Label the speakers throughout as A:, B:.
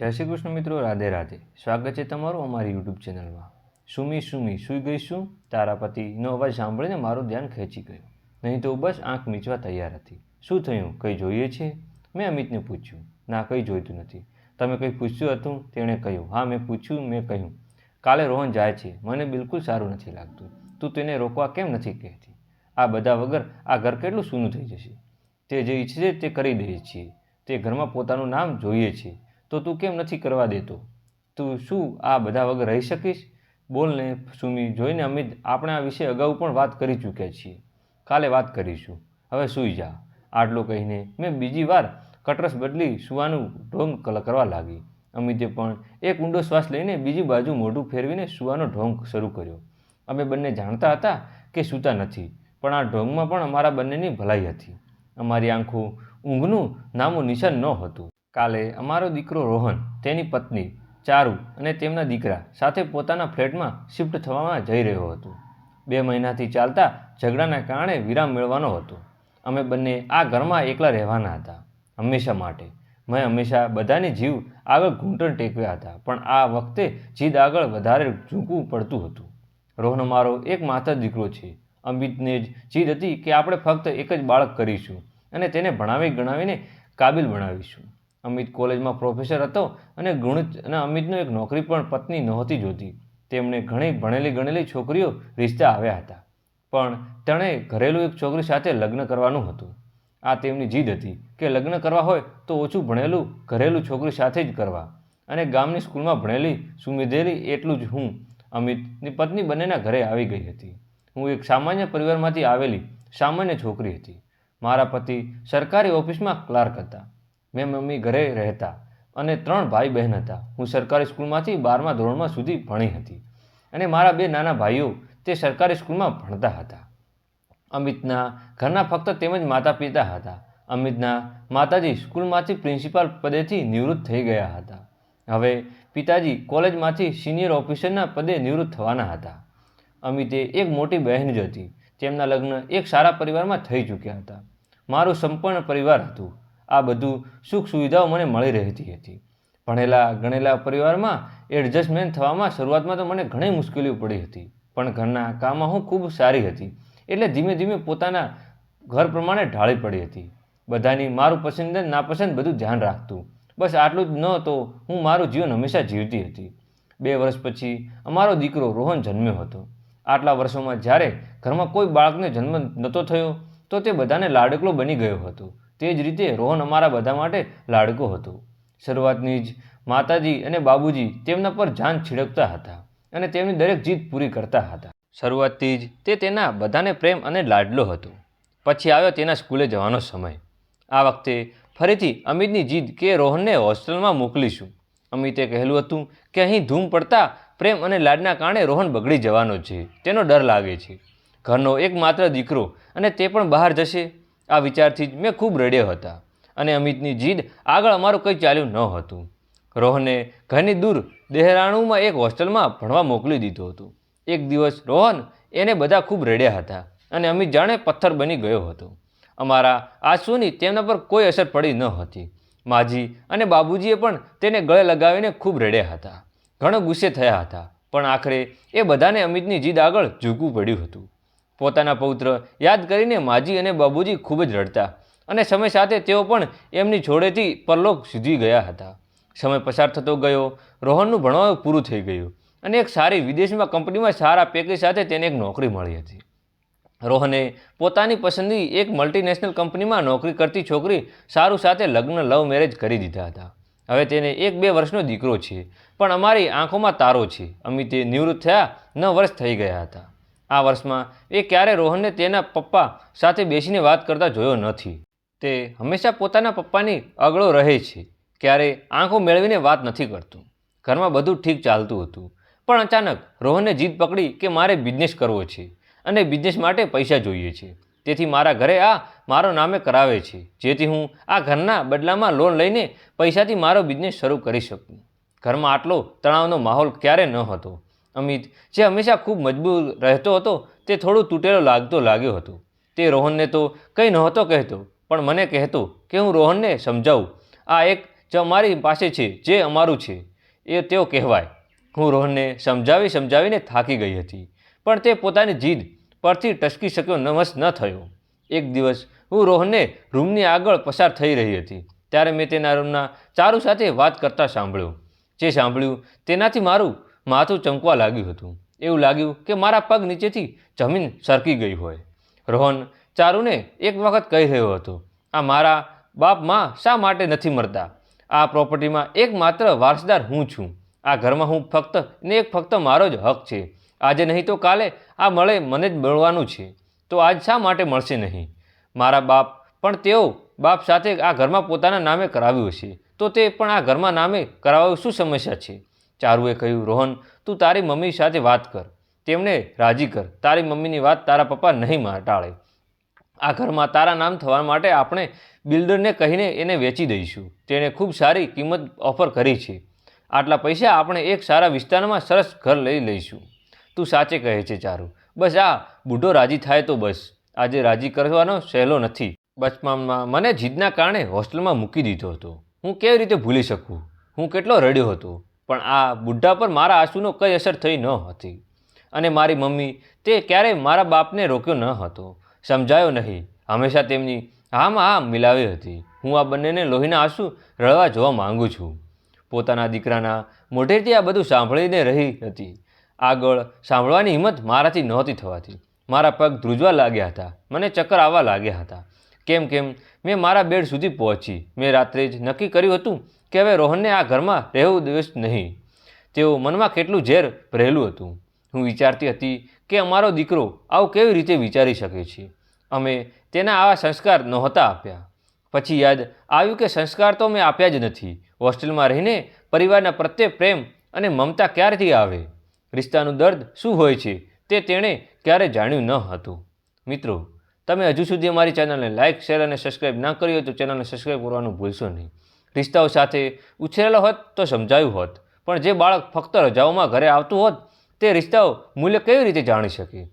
A: જય શ્રી કૃષ્ણ મિત્રો, રાધે રાધે. સ્વાગત છે તમારું અમારી યુટ્યુબ ચેનલમાં. સુમી સુમી, સૂઈ ગઈ શું તારા પતિનો અવાજ સાંભળીને મારું ધ્યાન ખેંચી ગયું. નહીં તો બસ આંખ મીચવા તૈયાર હતી. શું થયું? કંઈ જોઈએ છે? મેં અમિતને પૂછ્યું. ના, કંઈ જોઈતું નથી. તમે કંઈ પૂછ્યું હતું? તેણે કહ્યું, હા, મેં પૂછ્યું, મેં કહ્યું. કાલે રોહન જાય છે. મને બિલકુલ સારું નથી લાગતું. તું તેને રોકવા કેમ નથી કહેતી? આ બધા વગર આ ઘર કેટલું સૂનું થઈ જશે? તે જે ઈચ્છે તે કરી દઈએ છીએ તે ઘરમાં પોતાનું નામ જોઈએ છે. તો તું કેમ નથી કરવા દેતો? તું શું આ બધા વગર રહી શકીશ? બોલને સુમી, જોઈને અમિત આપણે આ વિશે અગાઉ પણ વાત કરી ચૂક્યા છીએ. કાલે વાત કરીશું. હવે સૂઈ જા. આટલું કહીને મેં બીજી વાર કટરસ બદલી સુવાનું ઢોંગ કલ- કરવા લાગી. અમિતે પણ એક ઊંડો શ્વાસ લઈને બીજી બાજુ મોઢું ફેરવીને સુવાનો ઢોંગ શરૂ કર્યો. અમે બંને જાણતા હતા કે સૂતા નથી, પણ આ ઢોંગમાં પણ અમારા બંનેની ભલાઈ હતી. અમારી આંખો ઊંઘનું નામું નિશાન ન હતું. કાલે અમારો દીકરો રોહન, તેની પત્ની, ચારુ અને તેમના દીકરા સાથે પોતાના ફ્લેટમાં શિફ્ટ થવામાં જઈ રહ્યો હતો. બે મહિનાથી ચાલતા ઝઘડાના કારણે વિરામ મેળવવાનો હતો. અમે બંને આ ઘરમાં એકલા રહેવાના હતા, હંમેશા માટે. મેં હંમેશા બધાની જીવ આગળ ઘૂંટણ ટેકવ્યા હતા, પણ આ વખતે જીદ આગળ વધારે ઝૂંકવું પડતું હતું. રોહન અમારો એક માત્ર દીકરો છે. અમિતને જ જીદ હતી કે આપણે ફક્ત એક જ બાળક કરીશું અને તેને ભણાવી ગણાવીને કાબિલ બનાવીશું. અમિત કોલેજમાં પ્રોફેસર હતો અને ગુણિત અને અમિતનો એક નોકરી પણ પત્ની નહોતી જોતી. તેમણે ઘણી ભણેલી ગણેલી છોકરીઓ રિશ્તા આવ્યા હતા. પણ તેણે ઘરેલું એક છોકરી સાથે લગ્ન કરવાનું હતું. આ તેમની જીદ હતી કે લગ્ન કરવા હોય તો ઓછું ભણેલું ઘરેલું છોકરી સાથે જ કરવા અને ગામની સ્કૂલમાં ભણેલી, સુમિધેલી એટલું જ હું, અમિતની પત્ની બંનેના ઘરે આવી ગઈ હતી. હું એક સામાન્ય પરિવારમાંથી આવેલી સામાન્ય છોકરી હતી. મારા પતિ સરકારી ઓફિસમાં ક્લાર્ક હતા. મેં મમ્મી ઘરે રહેતા અને ત્રણ ભાઈ બહેન હતા. હું સરકારી સ્કૂલમાંથી બારમા ધોરણમાં સુધી ભણી હતી અને મારા બે નાના ભાઈઓ તે સરકારી સ્કૂલમાં ભણતા હતા. અમિતના ઘરના ફક્ત તેમજ માતા પિતા હતા. અમિતના માતાજી સ્કૂલમાંથી પ્રિન્સિપાલ પદેથી નિવૃત્ત થઈ ગયા હતા. હવે પિતાજી કોલેજમાંથી સિનિયર ઓફિસરના પદે નિવૃત્ત થવાના હતા. અમિતે એક મોટી બહેન જ હતી. તેમના લગ્ન એક સારા પરિવારમાં થઈ ચૂક્યા હતા. મારું સંપૂર્ણ પરિવાર હતું. આ બધું સુખ સુવિધાઓ મને મળી રહેતી હતી. ભણેલા, ગણેલા પરિવારમાં એડજસ્ટમેન્ટ થવામાં શરૂઆતમાં તો મને ઘણી મુશ્કેલીઓ પડી હતી. પણ ઘરના કામમાં હું ખૂબ સારી હતી. એટલે ધીમે ધીમે પોતાના ઘર પ્રમાણે ઢાળી પડી હતી. બધાની મારું પસંદ નાપસંદ બધું ધ્યાન રાખતું. બસ આટલું જ ન તો હું મારું જીવન હંમેશા જીવતી હતી. બે વર્ષ પછી અમારો દીકરો રોહન જન્મ્યો હતો. આટલા વર્ષોમાં જ્યારે ઘરમાં કોઈ બાળકને જન્મ નહોતો થયો, તો તે બધાને લાડકલો બની ગયો હતો. તે જ રીતે રોહન અમારા બધા માટે લાડકો હતો. શરૂઆતની જ માતાજી અને બાબુજી તેમના પર જાન છિડકતા હતા અને તેમની દરેક જીત પૂરી કરતા હતા. શરૂઆતથી જ તે તેના બધાને પ્રેમ અને લાડલો હતો. પછી આવ્યો તેના સ્કૂલે જવાનો સમય. આ વખતે ફરીથી અમિતની જીદ કે રોહનને હોસ્ટેલમાં મોકલીશું. અમિતે કહેલું હતું કે અહીં ધૂમ પડતા પ્રેમ અને લાડના કારણે રોહન બગડી જવાનો છે. તેનો ડર લાગે છે. ઘરનો એકમાત્ર દીકરો અને તે પણ બહાર જશે. આ વિચારથી જ મેં ખૂબ રડ્યો હતા અને અમિતની જીદ આગળ અમારું કંઈ ચાલ્યું ન હતું. રોહને ઘરની દૂર દેહરાણુમાં એક હોસ્ટેલમાં ભણવા મોકલી દીધું હતું. એક દિવસ રોહન એને બધા ખૂબ રડ્યા હતા અને અમિત જાણે પથ્થર બની ગયો હતો. અમારા આંસુની તેમના પર કોઈ અસર પડી ન હતી. માજી અને બાબુજીએ પણ તેને ગળે લગાવીને ખૂબ રડ્યા હતા. ઘણો ગુસ્સે થયા હતા, પણ આખરે એ બધાને અમિતની જીદ આગળ ઝૂકવું પડ્યું હતું. પોતાના પૌત્ર. યાદ કરીને માજી અને બાબુજી ખૂબ જ રડતા અને સમય સાથે તેઓ પણ એમની છોડેથી પરલોક સીધી ગયા હતા. સમય પસાર થતો ગયો. રોહનનું ભણવાનું પૂરું થઈ ગયું અને એક સારી વિદેશમાં કંપનીમાં સારા પેકેજ સાથે તેને એક નોકરી મળી હતી. રોહને પોતાની પસંદગી એક મલ્ટીનેશનલ કંપનીમાં નોકરી કરતી છોકરી સારું સાથે લગ્ન લવ મેરેજ કરી દીધા હતા. હવે તેને એક બે વર્ષનો દીકરો છે, પણ અમારી આંખોમાં તારો છે. અમિતે નિવૃત્ત થયા, નવ વર્ષ થઈ ગયા હતા. આ વર્ષમાં, એ ક્યારે રોહનને તેના પપ્પા સાથે બેસીને વાત કરતા જોયો નથી. તે હંમેશા પોતાના પપ્પાની અગળો રહે છે, ક્યારે આંખો મેળવીને વાત નથી કરતું. ઘરમાં બધું ઠીક ચાલતું હતું, પણ અચાનક રોહને જીદ પકડી કે મારે બિઝનેસ કરવો છે અને બિઝનેસ માટે પૈસા જોઈએ છે. તેથી મારા ઘરે આ મારો નામે કરાવે છે, જેથી હું આ ઘરના બદલામાં લોન લઈને પૈસાથી મારો બિઝનેસ શરૂ કરી શકું. ઘરમાં આટલો તણાવનો માહોલ ક્યારે ન હતો. અમિત, જે હંમેશા ખૂબ મજબૂર રહેતો હતો, તે થોડું તૂટેલો લાગતો લાગ્યો હતો. તે રોહનને તો કંઈ નહોતો કહેતો, પણ મને કહેતો કે હું રોહનને સમજાવું. આ એક જે અમારી પાસે છે, જે અમારું છે. એ તેઓ કહેવાય. હું રોહનને સમજાવી સમજાવીને થાકી ગઈ હતી. પણ તે પોતાની જીદ પરથી ટસકી શક્યો નમસ ન થયો. એક દિવસ હું રોહનને રૂમની આગળ પસાર થઈ રહી હતી. ત્યારે મેં તેના રૂમના ચારુ સાથે વાત કરતા સાંભળ્યું. જે સાંભળ્યું તેનાથી મારું માથું ચમકવા લાગ્યું હતું. એવું લાગ્યું કે મારા પગ નીચેથી જમીન સરકી ગઈ હોય. રોહન ચારુને એક વખત કહી રહ્યો હતો, આ મારા બાપમાં શા માટે નથી મરતા? આ પ્રોપર્ટીમાં એકમાત્ર વારસદાર હું છું. આ ઘરમાં હું ફક્ત ને એક ફક્ત મારો જ હક છે. આજે નહીં તો કાલે આ મળે મને જ મળવાનું છે. તો આજ શા માટે મળશે નહીં? મારા બાપ પણ તેઓ બાપ સાથે આ ઘરમાં પોતાના નામે કરાવ્યું હશે. તો તે પણ આ ઘરમાં નામે કરાવવું શું સમસ્યા છે? ચારુએ કહ્યું, રોહન, તું તારી મમ્મી સાથે વાત કર. તેમણે રાજી કર. તારી મમ્મીની વાત તારા પપ્પા નહીં ટાળે. આ ઘરમાં તારા નામ થવા માટે આપણે બિલ્ડરને કહીને એને વેચી દઈશું. તેણે ખૂબ સારી કિંમત ઓફર કરી છે. આટલા પૈસા આપણે એક સારા વિસ્તારમાં સરસ ઘર લઈ લઈશું. તું સાચે કહે છે, ચારુ. બસ આ બુઢો રાજી થાય તો બસ. આજે રાજી કરવાનો સહેલો નથી. બચપનમાં મને જીદના કારણે હોસ્ટેલમાં મૂકી દીધો હતો. હું કેવી રીતે ભૂલી શકું? હું કેટલો રડ્યો હતો? પણ આ બુઢા પર મારા આંસુનો કઈ અસર થઈ ન હતી. અને મારી મમ્મી તે ક્યારેય મારા બાપને રોક્યો ન હતો. સમજાયો નહીં. હંમેશા તેમની હામાં હા મિલાવી હતી. હું આ બંનેને લોહીના આંસુ રળવા જોવા માંગુ છું. પોતાના દીકરાના મોઢેથી આ બધું સાંભળીને રહી હતી. આગળ સાંભળવાની હિંમત મારાથી નહોતી થવાતી. મારા પગ ધ્રુજવા લાગ્યા હતા. મને ચક્કર આવવા લાગ્યા હતા. કેમ કેમ? મેં મારા બેડ સુધી પહોંચી. મેં રાત્રે જ નક્કી કર્યું હતું કે હવે રોહનને આ ઘરમાં રહેવું દિવસ નહીં. તેઓ મનમાં કેટલું ઝેર ભરેલું હતું. હું વિચારતી હતી કે અમારો દીકરો આવું કેવી રીતે વિચારી શકે છે. અમે તેના આવા સંસ્કાર નહોતા આપ્યા. પછી યાદ આવ્યું કે સંસ્કાર તો મેં આપ્યા જ નથી. હોસ્ટેલમાં રહીને પરિવારના પ્રત્યે પ્રેમ અને મમતા ક્યારથી આવે? રિશ્તાનું દર્દ શું હોય છે તે તેણે ક્યારે જાણ્યું ન હતું. મિત્રો, તમે હજુ સુધી અમારી ચેનલને લાઇક શેર અને સબસ્ક્રાઇબ ના કરી હોય તો ચેનલને સબસ્ક્રાઇબ કરવાનું ભૂલશો નહીં. રિશ્તાઓ સાથે ઉછરેલા હોત તો સમજાયું હોત. પણ જે બાળક ફક્ત રજાઓમાં ઘરે આવતું હોત, તે રિશ્તાઓ મૂલ્ય કેવી રીતે જાણી શકે?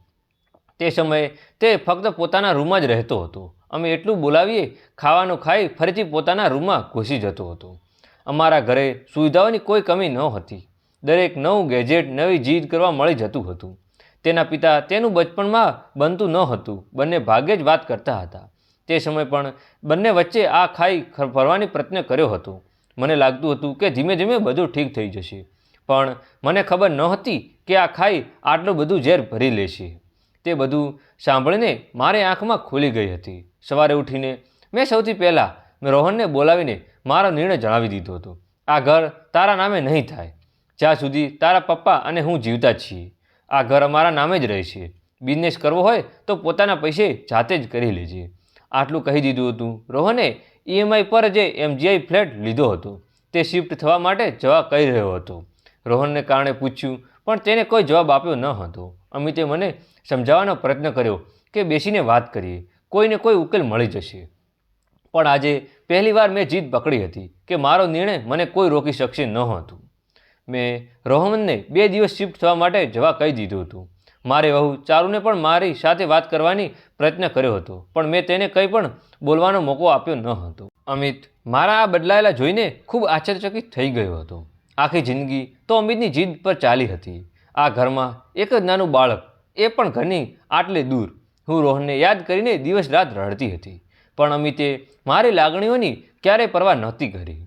A: તે સમયે તે ફક્ત પોતાના રૂમમાં જ રહેતો હતો. અમે એટલું બોલાવીએ, ખાવાનું ખાઈ ફરીથી પોતાના રૂમમાં ઘૂસી જતો હતો. અમારા ઘરે સુવિધાઓની કોઈ કમી ન હતી. દરેક નવું ગેજેટ, નવી જીદ કરવા મળી જતું હતું. તેના પિતા તેનું બચપણમાં બનતું ન હતું. બંને ભાગ્યે જ વાત કરતા હતા. તે સમય પણ બંને વચ્ચે આ ખાઈ ફરવાની પ્રયત્ન કર્યો હતો. મને લાગતું હતું કે ધીમે ધીમે બધું ઠીક થઈ જશે. પણ મને ખબર નહોતી કે આ ખાઈ આટલું બધું ઝેર ભરી લેશે. તે બધું સાંભળીને મારી આંખમાં ખુલી ગઈ હતી. સવારે ઉઠીને મેં સૌથી પહેલાં મેં રોહનને બોલાવીને મારો નિર્ણય જણાવી દીધો હતો. આ ઘર તારા નામે નહીં થાય. જ્યાં સુધી તારા પપ્પા અને હું જીવતા છીએ. આ ઘર અમારા નામે જ રહેશે. બિઝનેસ કરવો હોય તો પોતાના પૈસે જાતે જ કરી લેજે. આટલું કહી દીધું હતું. રોહને ઈએમઆઈ પર જે એમજીઆઈ ફ્લેટ લીધો હતો. તે શિફ્ટ થવા માટે જવા કહી રહ્યો હતો. રોહનને કારણે પૂછ્યું, પણ તેને કોઈ જવાબ આપ્યો ન હતો. અમિતે મને સમજાવવાનો પ્રયત્ન કર્યો કે બેસીને વાત કરીએ. કોઈને કોઈ ઉકેલ મળી જશે. પણ આજે પહેલીવાર મેં જીદ પકડી હતી કે મારો નિર્ણય મને કોઈ રોકી શકશે ન હતું. મેં રોહનને બે દિવસ શિફ્ટ થવા માટે જવા કહી દીધું હતું. મારે વહુ ચારુને પણ મારી સાથે વાત કરવાની પ્રયત્ન કર્યો હતો, પણ મેં તેને કંઈ પણ બોલવાનો મોકો આપ્યો ન હતો. અમિત, મારા આ બદલાયેલા જોઈને ખૂબ આશ્ચર્યચકિત થઈ ગયો હતો. આખી જિંદગી તો અમિતની જીદ પર ચાલી હતી. આ ઘરમાં એક જ નાનું બાળક, એ પણ ઘરની આટલે દૂર. હું રોહનને યાદ કરીને દિવસ રાત રડતી હતી, પણ અમિતે મારી લાગણીઓની ક્યારેય પરવા નહોતી કરી.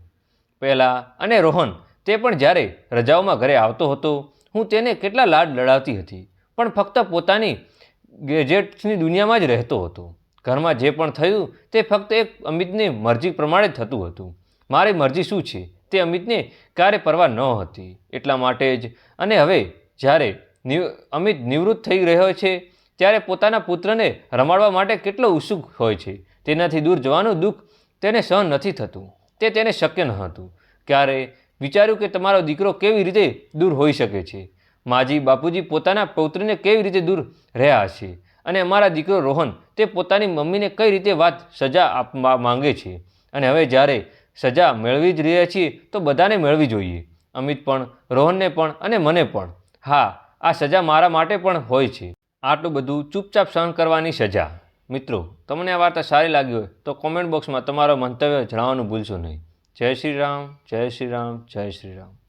A: પહેલાં અને રોહન તે પણ જ્યારે રજાઓમાં ઘરે આવતો હતો, હું તેને કેટલા લાડ લડાવતી હતી. પણ ફક્ત પોતાની ગેજેટ્સની દુનિયામાં જ રહેતો હતો. ઘરમાં જે પણ થયું તે ફક્ત એક અમિતની મરજી પ્રમાણે થતું હતું. મારી મરજી શું છે? તે અમિતને ક્યારે પરવા ન હતી. એટલા માટે જ. અને હવે જ્યારે અમિત નિવૃત્ત થઈ રહ્યો છે, ત્યારે પોતાના પુત્રને રમાડવા માટે કેટલો ઉત્સુક હોય છે. તેનાથી દૂર જવાનું દુઃખ તેને સહન નથી થતું. તે તેને શક્ય ન હતું. ક્યારે? વિચાર્યું કે તમારો દીકરો કેવી રીતે દૂર હોઈ શકે છે? માજી બાપુજી પોતાના પૌત્રને કેવી રીતે દૂર રહ્યા છે અને અમારા દીકરો રોહન, તે પોતાની મમ્મીને કઈ રીતે વાત સજા આપવા માંગે છે? અને હવે જ્યારે સજા મેળવી જ રહ્યા છીએ, તો બધાને મેળવી જોઈએ. અમિત પણ, રોહનને પણ અને મને પણ. હા, આ સજા મારા માટે પણ હોય છે. આટલું બધું ચૂપચાપ સહન કરવાની સજા. મિત્રો, તમને આ વાર્તા સારી લાગી હોય, તો કોમેન્ટ બોક્સમાં તમારો મંતવ્ય જણાવવાનું ભૂલશો નહીં. જય શ્રી રામ, જય શ્રી રામ, જય શ્રી રામ.